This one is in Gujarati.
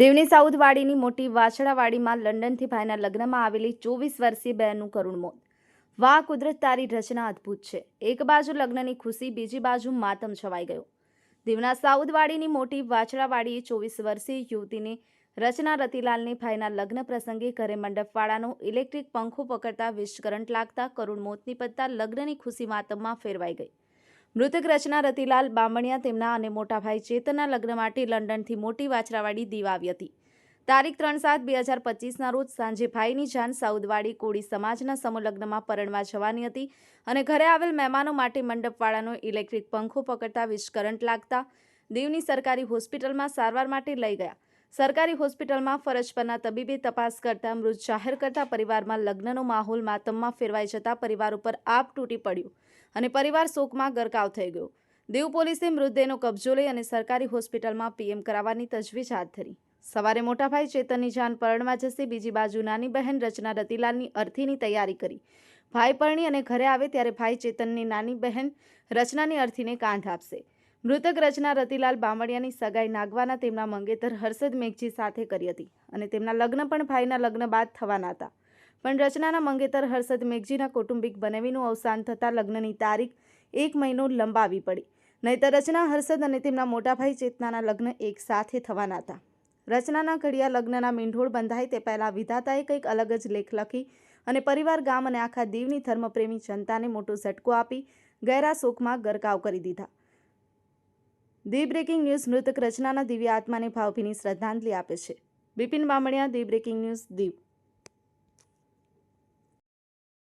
દેવની સાઉદવાડીની મોટી વાછડાવાડીમાં લંડનથી ભાઈના લગ્નમાં આવેલી ચોવીસ વર્ષીય બહેનનું કરુણ મોત. વાહ, કુદરત તારી રચના અદ્ભુત છે. એક બાજુ લગ્નની ખુશી, બીજી બાજુ માતમ છવાઈ ગયો. દેવના સાઉદવાડીની મોટી વાછડાવાડીએ ચોવીસ વર્ષીય યુવતીને રચના રતિલાલની ભાઈના લગ્ન પ્રસંગે ઘરે મંડપવાળાનો ઇલેક્ટ્રિક પંખો પકડતા, વીજ કરંટ લાગતા કરુણ મોત નીપજતા લગ્નની ખુશી માતમમાં ફેરવાઈ ગઈ. મૃતક રચના રતિલાલ બામણિયા, તેમના અને મોટાભાઈ ચેતનના લગ્ન માટે લંડનથી મોટી વાછરાવાડી દીવ આવી હતી. તારીખ ત્રણ સાત બે હજાર પચીસના રોજ સાંજે ભાઈની જાન સાઉદવાડી કોળી સમાજના સમૂહલગ્નમાં પરણવા જવાની હતી અને ઘરે આવેલ મહેમાનો માટે મંડપવાળાનો ઇલેક્ટ્રિક પંખો પકડતા વીજ કરંટ લાગતા દીવની સરકારી હોસ્પિટલમાં સારવાર માટે લઈ ગયા. સરકારી હોસ્પિટલમાં ફરજ પરના તબીબી તપાસ કરતા મૃત જાહેર કરતા પરિવારમાં લગ્નનો માહોલ માતમમાં ફેરવાઈ જતા પરિવાર ઉપર આપ તૂટી પડ્યું અને પરિવાર શોકમાં ગરકાવ થઈ ગયો. દીવ પોલીસે મૃતદેહનો કબજો લઈ અને સરકારી હોસ્પિટલમાં પીએમ કરાવવાની તજવીજ હાથ ધરી. સવારે મોટાભાઈ ચેતનની જાન પરણવા જશે, બીજી બાજુ નાની બહેન રચના રતિલાલની અર્થીની તૈયારી કરી. ભાઈ પરણી અને ઘરે આવે ત્યારે ભાઈ ચેતનની નાની બહેન રચનાની અર્થીને કાંધ આપશે. મૃતક રચના રતિલાલ બામણિયાની સગાઈ નાગવાના તેમના મંગેતર હર્ષદ મેઘજી સાથે કરી હતી અને તેમના લગ્ન પણ ભાઈના લગ્ન બાદ થવાના હતા. પણ રચનાના મંગેતર હર્ષદ મેઘજીના કૌટુંબિક બનેવીનું અવસાન થતાં લગ્નની તારીખ એક મહિનો લંબાવી પડી. નહીતર રચના હર્ષદ અને તેમના મોટાભાઈ ચેતનાના લગ્ન એક સાથે થવાના હતા. રચનાના ઘડિયા લગ્નના મીંઢોળ બંધાય તે પહેલાં વિધાતાએ કંઈક અલગ જ લેખ લખી અને પરિવાર ગામ અને આખા દીવની ધર્મપ્રેમી જનતાને મોટો ઝટકો આપી ગહેરા શોકમાં ગરકાવ કરી દીધા. ધી બ્રેકિંગ ન્યૂઝ મૃતક રચનાના દિવ્ય આત્માને ભાવભીની શ્રદ્ધાંજલિ આપે છે. Bipin Bamaniya, the breaking news, Diu.